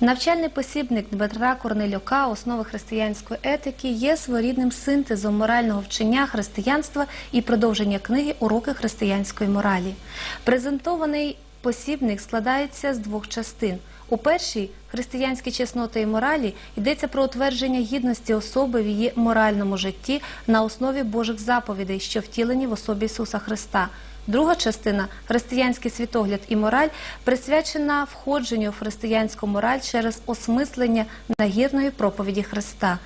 Навчальний посібник Дмитра Корнелюка «Основи християнської етики» є своєрідним синтезом морального вчення християнства і продовження книги «Уроки християнської моралі». Презентований посібник складається з двох частин. У першій християнські чесноти і моралі йдеться про утвердження гідності особи в її моральному житті на основі Божих заповідей, що втілені в особі Ісуса Христа. Друга частина християнський світогляд і мораль присвячена входженню в християнську мораль через осмислення нагірної проповіді Христа.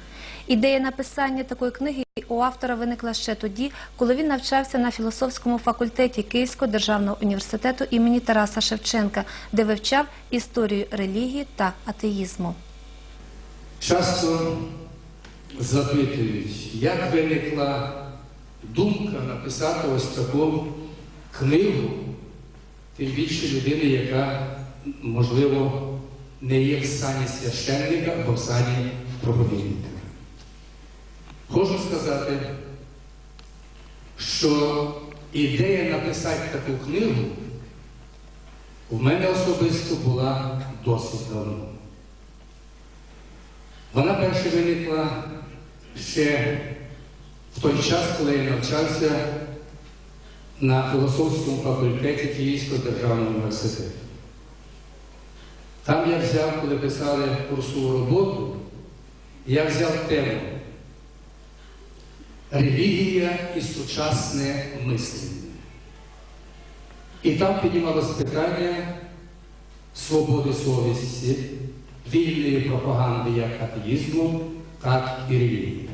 Ідея написання такої книги у автора виникла ще тоді, коли він навчався на філософському факультеті Київського державного університету імені Тараса Шевченка, де вивчав історію релігії та атеїзму. Часто запитують, як виникла думка написати ось таку книгу, тим більше людини, яка, можливо, не є в сані священника або в сані проповідника. Хочу сказати, що ідея написати таку книгу в мене особисто була досить давно. Вона перше виникла ще в той час, коли я навчався на філософському факультеті Київського державного університету. Там я взяв, коли писали курсову роботу, я взяв тему Релігія і сучасне мислення. І там піднімалось питання свободи совісті, вільної пропаганди як атеїзму, так і релігії.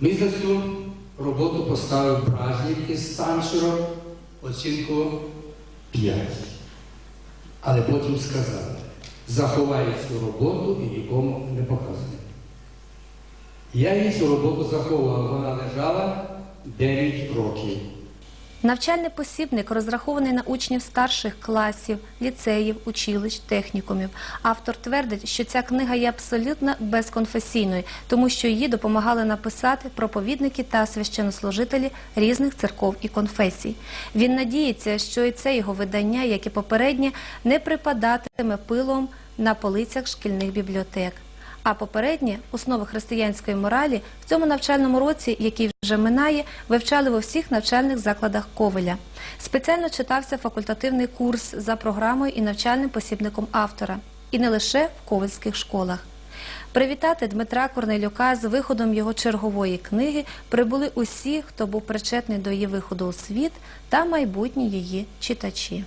Ми за цю роботу поставив праздник із Санчером оцінку 5. Але потім сказали, заховай цю роботу і нікому не показуй. Я її цю роботу заховував, вона лежала 9 років. Навчальний посібник розрахований на учнів старших класів, ліцеїв, училищ, технікумів. Автор твердить, що ця книга є абсолютно безконфесійною, тому що її допомагали написати проповідники та священнослужителі різних церков і конфесій. Він надіється, що і це його видання, як і попереднє, не припадатиме пилом на полицях шкільних бібліотек. А попереднє основи християнської моралі в цьому навчальному році, який вже минає, вивчали во всіх навчальних закладах Ковеля. Спеціально читався факультативний курс за програмою і навчальним посібником автора, і не лише в ковельських школах. Привітати Дмитра Корнелюка з виходом його чергової книги прибули усі, хто був причетний до її виходу у світ та майбутні її читачі.